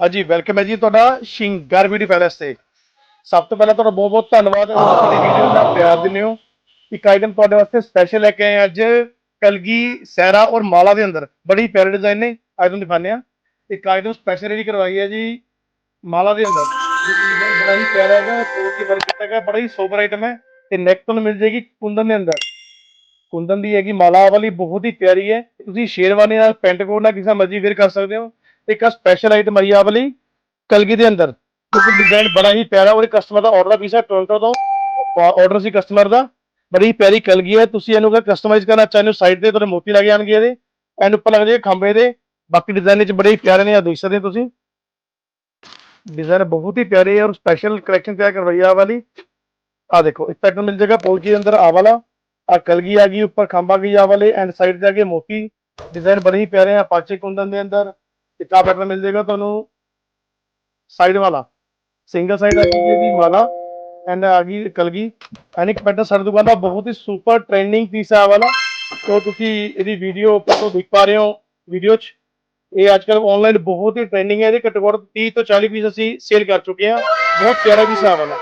ਹਾਂਜੀ ਵੈਲਕਮ ਹੈ ਜੀ ਤੁਹਾਡਾ ਸ਼ਿੰਗਾਰ ਬਿਊਟੀ ਪੈਲੇਸ ਤੇ। ਸਭ ਤੋਂ ਪਹਿਲਾਂ ਤੁਹਾਡਾ ਬਹੁਤ ਬਹੁਤ ਧੰਨਵਾਦ ਸਾਡੀ ਵੀਡੀਓ ਦਾ ਪਿਆਰ ਦਿੰਦੇ ਹੋ। ਇੱਕ ਆਈਟਮ ਤੁਹਾਡੇ ਵਾਸਤੇ ਸਪੈਸ਼ਲ ਲੈ ਕੇ ਆਏ ਹਾਂ ਅੱਜ ਕਲਗੀ ਸੈਰਾ ਔਰ ਮਾਲਾ ਦੇ ਅੰਦਰ ਬੜੀ ਪਿਆਰੇ ਡਿਜ਼ਾਈਨ ਨੇ। ਆਈਟਮ ਦਿਖਾਉਂਦੇ ਆ ਇੱਕ ਆਈਟਮ ਸਪੈਸ਼ਲ ਰੈਡੀ ਕਰਵਾਈ ਹੈ ਜੀ ਮਾਲਾ ਦੇ ਅੰਦਰ। ਬੜਾ ਹੀ ਪਿਆਰਾ ਹੈਗਾ ਦੀ ਵਰਕ ਕੀਤਾ ਹੈਗਾ ਬੜਾ ਹੀ ਸੋਬਰ ਆਈਟਮ ਹੈ। ਤੇ ਨੈਕ ਤੋਂ ਮਿਲ ਜਾਏਗੀ ਕੁੰਦਨ ਦੇ ਅੰਦਰ। ਕੁੰਦਨ ਦੀ ਹੈਗੀ ਮਾਲਾ ਵਾਲੀ ਬਹੁਤ ਹੀ ਪਿਆਰੀ ਹੈ। ਤੁਸੀਂ ਸ਼ੇਰਵਾਨੀ ਨਾਲ ਪੈਂਟ ਕੋਟ ਨਾਲ ਕਿਸੇ ਮਰਜ਼ੀ ਵੇਅਰ ਕਰ ਸਕਦੇ ਹੋ। ਇੱਕ ਸਪੈਸ਼ਲ ਆਈਟਮ ਆਈ ਆ ਵਾਲੀ ਕਲਗੀ ਦੇ ਅੰਦਰ। ਕਿਉਂਕਿ ਡਿਜ਼ਾਈਨ ਬੜਾ ਹੀ ਪਿਆਰਾ ਔਰ ਕਸਟਮਰ ਦਾ ਆਰਡਰ ਪੀਸ ਹੈ ਟੋਰਾਂਟੋ ਤੋਂ। ਆਰਡਰ ਸੀ ਕਸਟਮਰ ਦਾ। ਬੜੀ ਪਿਆਰੀ ਕਲਗੀ ਹੈ। ਤੁਸੀਂ ਇਹਨੂੰ ਕਸਟਮਾਈਜ਼ ਕਰਨਾ ਚਾਹੁੰਦੇ ਹੋ ਸਾਈਡ ਤੇ ਤੁਹਾਡੇ ਮੋਤੀ ਲੱਗ ਜਾਣਗੇ ਇਹਦੇ। ਐਂਡ ਉੱਪਰ ਲੱਗ ਜਾਏ ਖੰਭੇ ਦੇ। ਬਾਕੀ ਡਿਜ਼ਾਈਨ ਵਿੱਚ ਬੜੇ ਹੀ ਪਿਆਰੇ ਨੇ ਆ ਦੇਖ ਸਕਦੇ ਤੁਸੀਂ। ਡਿਜ਼ਾਈਨ ਬਹੁਤ ਹੀ ਪਿਆਰੇ ਹੈ ਔਰ ਸਪੈਸ਼ਲ ਕਲੈਕਸ਼ਨ ਤਿਆਰ ਕਰਵਾਈ ਆ ਵਾਲੀ। ਆ ਦੇਖੋ ਇਸ ਪੈਟਰਨ ਮਿਲ ਜਾਏਗਾ ਪੋਲਕੀ ਅੰਦਰ ਆ ਵਾਲਾ। ਆ ਕਲਗੀ ਆ ਗਈ, ਉੱਪਰ ਖੰਭਾ ਗਈ ਆ ਵਾਲੇ। ਐਂਡ ਸਾਈਡ ਤੇ ਆ ਮੋਤੀ। ਡਿਜ਼ਾਈਨ ਬੜੇ ਹੀ ਪਿਆਰੇ ਆ ਪਾਚੇ ਕੁੰਦਨ ਦੇ ਅੰਦਰ। ਇੱਕ ਆ ਪੈਟਰਨ ਮਿਲ ਤੁਹਾਨੂੰ ਸਾਈਡ ਵਾਲਾ। ਸਿੰਗਲ ਸਾਈਡ ਆ ਗਈ ਇਹਦੀ ਮਾਲਾ ਐਂਡ ਆ ਗਈ ਕਲਗੀ। ਐਂਡ ਪੈਟਰਨ ਸਾਡੇ ਦੁਕਾਨ ਦਾ ਬਹੁਤ ਹੀ ਸੁਪਰ ਟ੍ਰੈਂਡਿੰਗ ਪੀਸ ਆ ਵਾਲਾ। ਤੋ ਤੁਸੀਂ ਇਹਦੀ ਵੀਡੀਓ ਉੱਪਰ ਤੋਂ ਦੇਖ ਪਾ ਰਹੇ ਹੋ ਵੀਡੀਓ 'ਚ। ਇਹ ਅੱਜ ਕੱਲ੍ਹ ਆਨਲਾਈਨ ਬਹੁਤ ਹੀ ਟ੍ਰੈਂਡਿੰਗ ਹੈ। ਇਹਦੇ ਘੱਟੋ ਘੱਟ 30 ਤੋਂ 40 ਪੀਸ ਅਸੀਂ ਸੇਲ ਕਰ ਚੁੱਕੇ ਹਾਂ। ਬਹੁਤ ਪਿਆਰਾ ਪੀਸ ਆ ਵਾਲਾ।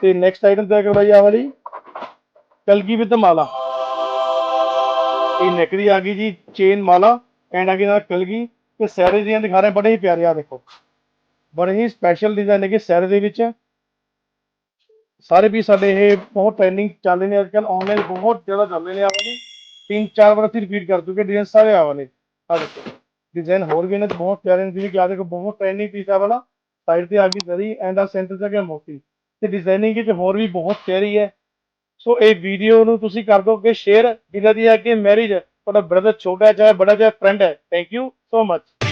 ਤੇ ਨੈਕਸਟ ਆਈਟਮ ਤੇ ਕਰਵਾਈ ਆ ਵਾਲੀ ਕਲਗੀ ਵਿਦ ਮਾਲਾ। ਇਹ ਨੈਕ ਆ ਗਈ ਜੀ ਚੇਨ ਮਾਲਾ ਐਂਡ ਆ ਗਈ ਨਾਲ ਕਲਗੀ। ਤੇ ਸੈਰੇ ਦੀਆਂ ਦਿਖਾ ਰਹੇ ਬੜੇ ਹੀ ਪਿਆਰੇ ਆ ਦੇਖੋ। ਬੜੇ ਹੀ ਸਪੈਸ਼ਲ ਡਿਜ਼ਾਈਨ ਹੈਗੇ ਸੈਰੇ ਦੇ ਵਿੱਚ। ਸਾਰੇ ਵੀ ਸਾਡੇ ਇਹ ਬਹੁਤ ਟ੍ਰੈਂਡਿੰਗ ਚੱਲ ਰਹੇ ਨੇ ਅੱਜ ਆਨਲਾਈਨ ਬਹੁਤ ਜ਼ਿਆਦਾ ਚੱਲ ਰਹੇ ਨੇ ਆਵਾਂਗੇ ਤਿੰਨ ਚਾਰ ਵਾਰ ਅਸੀਂ ਰਿਪੀਟ ਕਰ ਚੁੱਕੇ ਡਿਜ਼ਾਈਨ ਸਾਰੇ ਆਵਾਂਗੇ ਆ ਦੇਖੋ ਡਿਜ਼ਾਈਨ ਹੋਰ ਵੀ ਨੇ ਬਹੁਤ ਪਿਆਰੇ ਨੇ, ਜਿਵੇਂ ਆ ਦੇਖੋ, ਬਹੁਤ ਟ੍ਰੈਂਡਿੰਗ ਪੀਸ ਆ ਵਾਲਾ। ਸਾਈਡ ਤੇ ਆ ਗਈ ਦਰੀ ਐਂਡ ਆ ਸੈਂਟਰ ਤੇ ਆ ਗਿਆ ਮੋਤੀ। ਤੇ ਡਿਜ਼ਾਈਨਿੰਗ ਵਿੱਚ ਹੋਰ ਵੀ ਬਹੁਤ ਪਿਆਰੀ ਹੈ। ਸੋ ਇਹ ਵੀਡੀਓ ਨੂੰ ਤੁਸੀਂ ਕਰ ਦੋਗੇ ਸ਼ੇਅਰ ਜਿਨ੍ਹਾਂ ਦੀ ਅੱਗੇ ਮੈਰਿਜ ਤੁਹਾਡਾ ਬ੍ਰਦਰ ਛੋਟਾ ਹੈ, ਚਾਹੇ ਬੜਾ ਚਾਹੇ ਫਰੈਂਡ ਹੈ। Thank you so much